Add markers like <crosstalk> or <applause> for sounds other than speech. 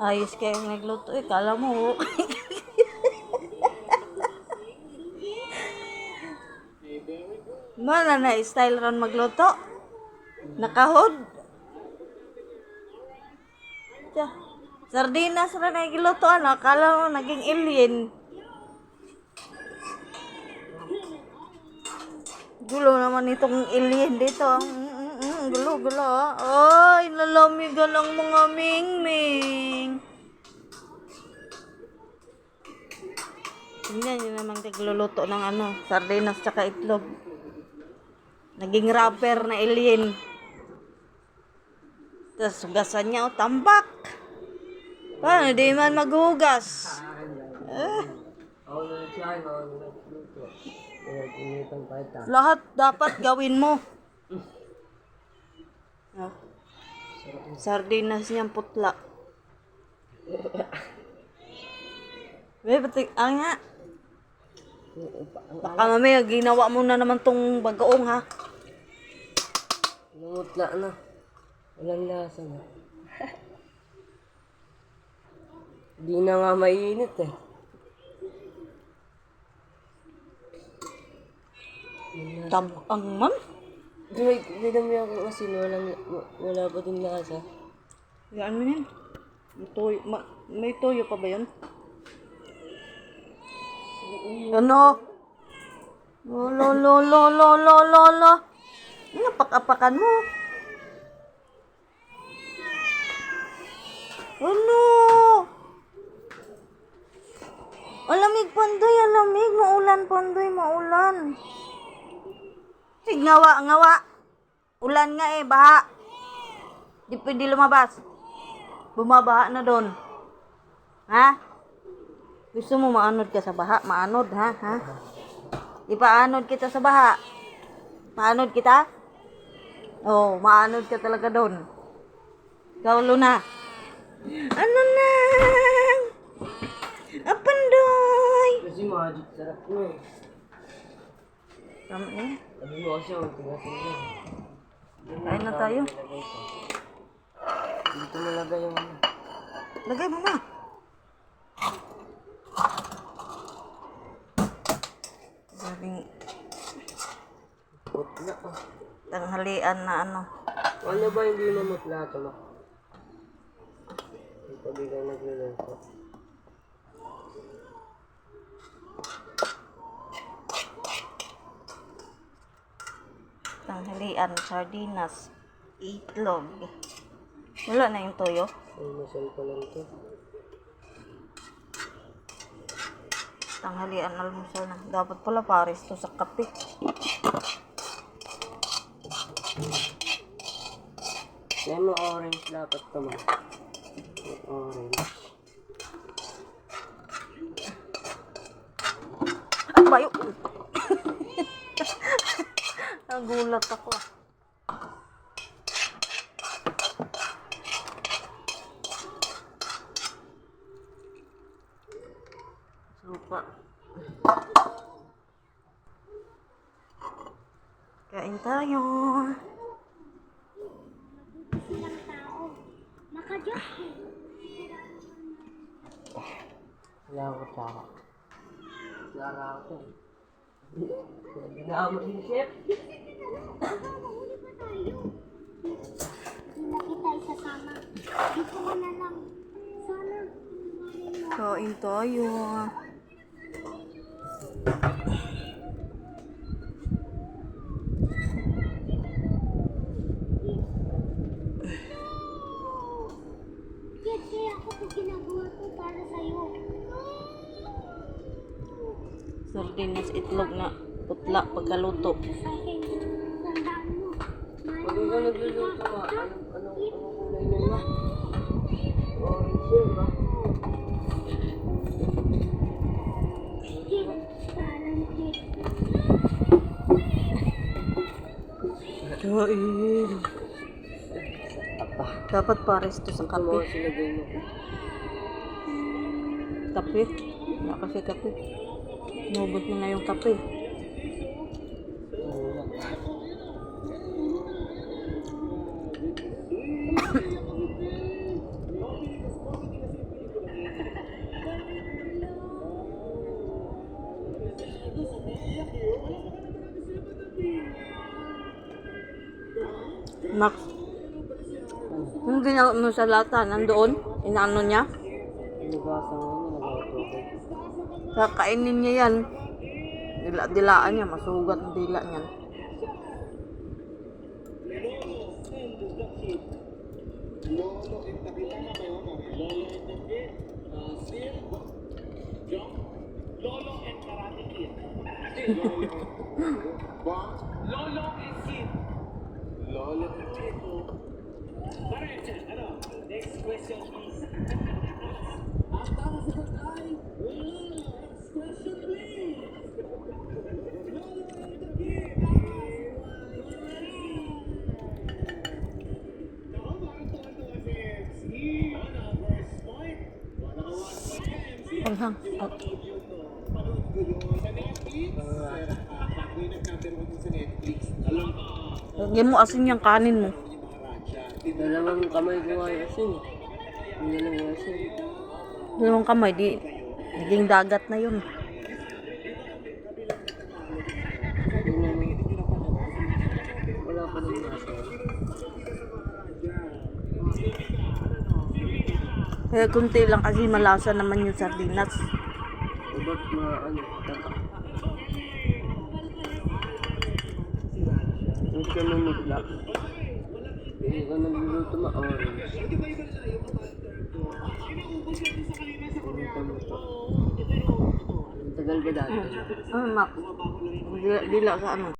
Ayos kayo nagluto eh. Kala mo. <laughs> Mana na style ron magluto? Nakahod? Tiya. Sardinas rin ay giluto ano. Kala mo naging alien. Gulo naman itong alien dito. Mm, mm, gulo, gulo. Ay, lalamigan ang mga mingming. Tingnan nyo naman nagluluto ng ano, sardinas tsaka itlog. Naging rapper na alien. Tapos hugasan niya, oh, tambak. Paano, di man maghugas. Eh, lahat dapat gawin mo. Oh. Sardinas niyang putla. <laughs> Be, pati, ang nga. Baka mamaya ginawa mo na naman tong bagoong ha. Lumutla na. Walang lasa na. <laughs> Di na nga mainit eh. Tabang man. Di, di dami ako kasi walang, wala pa din lasa. Yan mo yan. May toyo, ma- may toyo pa ba yun? Ano? Lo, lo, lo, lo, lo, lo, lo, lo. Ano, mo? Ano? Alamig pandoy, alamig. Maulan pandoy, maulan. Sig, ngawa, ngawa. Ulan nga eh, baha. Di pwede lumabas. Bumabaha na doon. Ha? Gusto mo maanod ka sa baha? Maanod, ha? Ha? Ipaanod kita sa baha. Paanod kita? Oo, oh, maanod ka talaga doon. Ikaw, Luna. Ano na? Apandoy! Kasi magic sarap na eh. Tama na mo kasi ako tigasin. Kain na tayo. Dito nalagay yung ano. Lagay mo na. Sabing Putla ah. tanghalian na ano. Ano ba hindi na mutla ito ma? Ito bigay nagluluto. Tanghalian, sardinas, itlog. Wala na yung toyo. Ay, masal ko lang to. Tanghalian, almusal na. Dapat pala pares to sa kape. Mo orange dapat to ma. Orange. Ay, bayo! Nagulat ako. Supa. Kain tayo. Wala ako tsaka. Tsaka ako. Pwede na ako maging chef. Hindi na kita isasama. Dito ka na lang. Sana. Kain tayo. Kaya kaya ako po ginagawa ko para sa'yo. Sardinas itlog na putla pagkaluto. Sa akin. Tandaan mo. Pag ikaw nagluluto ma, anong, anong, anong kulay niya ma? Orange yun ba? Kit. Parang kit. Kain. Apa. Dapat pares to sa kape. Kape? Wala kasi kape. Nubot mo na yung kape. Max. Yung ginawa mo sa lata, nandoon, inaano niya? Diba, sa kakainin niya yan. Dila-dilaan niya masugat ang dila niyan <laughs> Panghang. Oh. Lagyan mo asin yung kanin mo. Dalawang kamay ko yung asin. yung asin. Dalawang kamay, di, naging dagat na yun. Tingnan mo. Wala pa rin yung asin. Kaya kunti lang kasi malasa naman yung sardinas. Dapat mga ano, tata. Hindi ka mamigla. Hindi ka nagluluto mo to. Ang tagal ba dati? Ano, Mac? Dila sa ano?